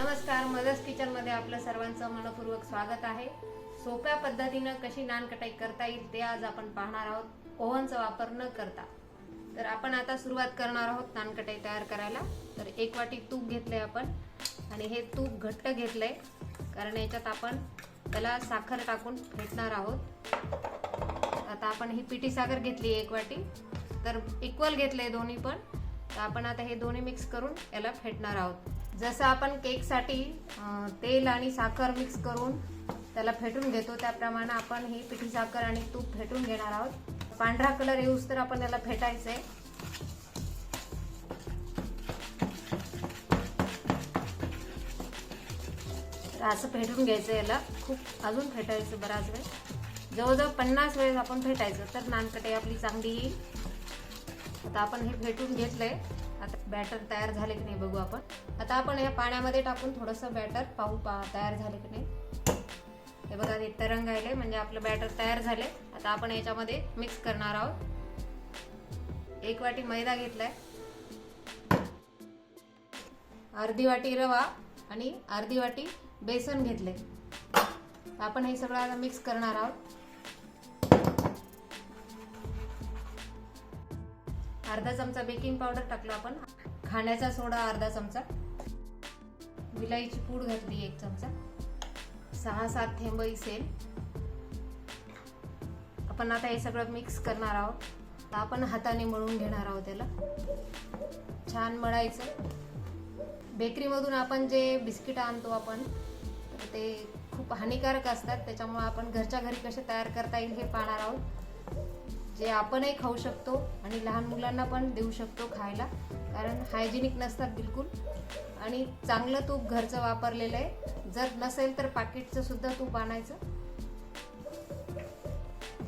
नमस्कार मदर्स किचनमध्ये आपलं सर्वांचं मनपूर्वक स्वागत आहे. सोप्या पद्धतीनं कशी नानकटाई करता येईल ते आज आपण पाहणार आहोत. ओव्हनचा वापर न करता. तर आपण आता सुरुवात करणार आहोत नानकटाई तयार करायला. तर एक वाटी तूप घेतलंय आपण आणि हे तूप घट्ट घेतलंय. कारण याच्यात आपण त्याला साखर टाकून फेटणार आहोत. आता आपण ही पिठी साखर घेतली एक वाटी. तर इक्वल घेतलंय दोन्ही पण. तर आपण आता हे दोन्ही मिक्स करून याला फेटणार आहोत. जसं आपण केकसाठी तेल आणि साखर मिक्स करून त्याला फेटून घेतो त्याप्रमाणे आपण ही पिठी साखर आणि तूप फेटून घेणार आहोत. पांढरा कलर येऊस तर आपण याला फेटायचंय. तर असं फेटून घ्यायचं याला. खूप अजून फेटायचं बराच वेळ. जवळजवळ पन्नास वेळेस आपण फेटायचं तर नानकटे आपली चांगली येईल आता आपण हे फेटून घेतलंय. आता बॅटर तयार झाले की नाही बघू आपण. आता आपण या पाण्यामध्ये टाकून थोडंसं बॅटर पाहू पा तयार झाले की नाही. हे बघा ते तरंग आले म्हणजे आपलं बॅटर तयार झाले आता आपण याच्यामध्ये मिक्स करणार आहोत. एक वाटी मैदा घेतलाय. अर्धी वाटी रवा आणि अर्धी वाटी बेसन घेतले आपण हे सगळं आता मिक्स करणार आहोत. अर्धा चमचा बेकिंग पावडर टाकला आपण. खाण्याचा सोडा अर्धा चमचा. विलायची पूड घातली एक चमचा. सहा सात थेंब इसेल आपण आता हे सगळं मिक्स करणार आहोत. तर आपण हाताने मळून घेणार आहोत त्याला छान मळायचं. बेकरीमधून आपण जे बिस्किट आणतो आपण ते खूप हानिकारक असतात. त्याच्यामुळे आपण घरच्या घरी कसे तयार करता येईल हे पाहणार आहोत. जे आपणही खाऊ शकतो आणि लहान मुलांना पण देऊ शकतो खायला कारण हायजेनिक नसतात बिलकुल. आणि चांगलं तूप घरचं वापरलेलं आहे. जर नसेल तर पाकिटचं सुद्धा तूप आणायचं.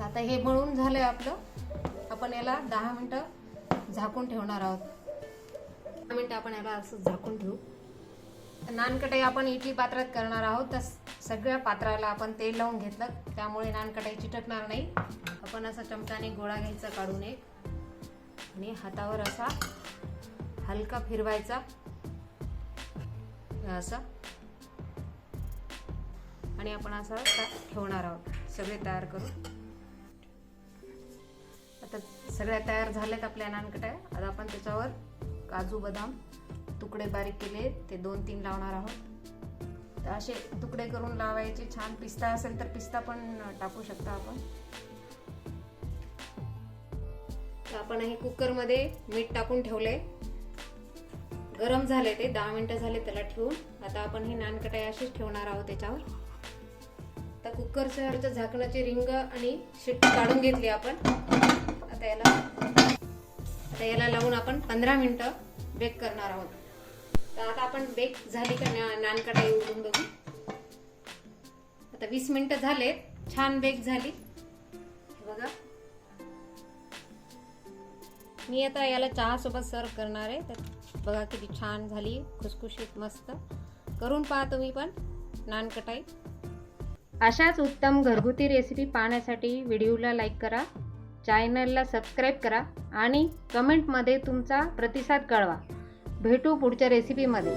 आता हे मळून झालंय आपलं. आपण याला दहा मिनटं झाकून ठेवणार आहोत. दहा मिनटं आपण याला असं झाकून ठेवू. नानकटाई आपण इडली पात्रात करणार आहोत. तर सगळ्या पात्राला आपण तेल लावून घेतलं. त्यामुळे नानकटाई चिटकणार नाही. आपण असा चमचाने गोळा घ्यायचा काढून एक. आणि हातावर असा हलका फिरवायचा. असा. आणि आपण असा ठेवणार आहोत. सगळे तयार करून. आता सगळ्या तयार झाल्यात आपल्या नानकट्या. आता आपण त्याच्यावर काजू बदाम तुकडे बारीक केले. ते दोन तीन लावणार आहोत. तर असे तुकडे करून लावायचे. छान पिस्ता असेल तर पिस्ता पण टाकू शकता आपण. तर आपण हे कुकरमध्ये मीठ टाकून ठेवले गरम झाले ते दहा मिनटं झाले त्याला ठेवून. आता आपण ही नानकटाई अशीच ठेवणार आहोत त्याच्यावर. आता कुकरच्या झाकणाची रिंग आणि शिट्टी काढून घेतली आपण. आता याला आता याला लावून आपण पंधरा मिनटं बेक करणार आहोत. तर आता आपण बेक झाली का नानकटाई उघडून बघू. आता वीस मिनटं झालेत. छान बेक झाली. बघा. मी आता याला चहासोबत सर्व करणार आहे. तर बघा किती छान झाली खुसखुशीत मस्त. करून पहा तुम्ही पण नानकटाई. अशाच उत्तम घरगुती रेसिपी पाहण्यासाठी व्हिडिओला लाईक करा चॅनलला सबस्क्राईब करा आणि कमेंटमध्ये तुमचा प्रतिसाद कळवा. भेटू पुढच्या रेसिपीमध्ये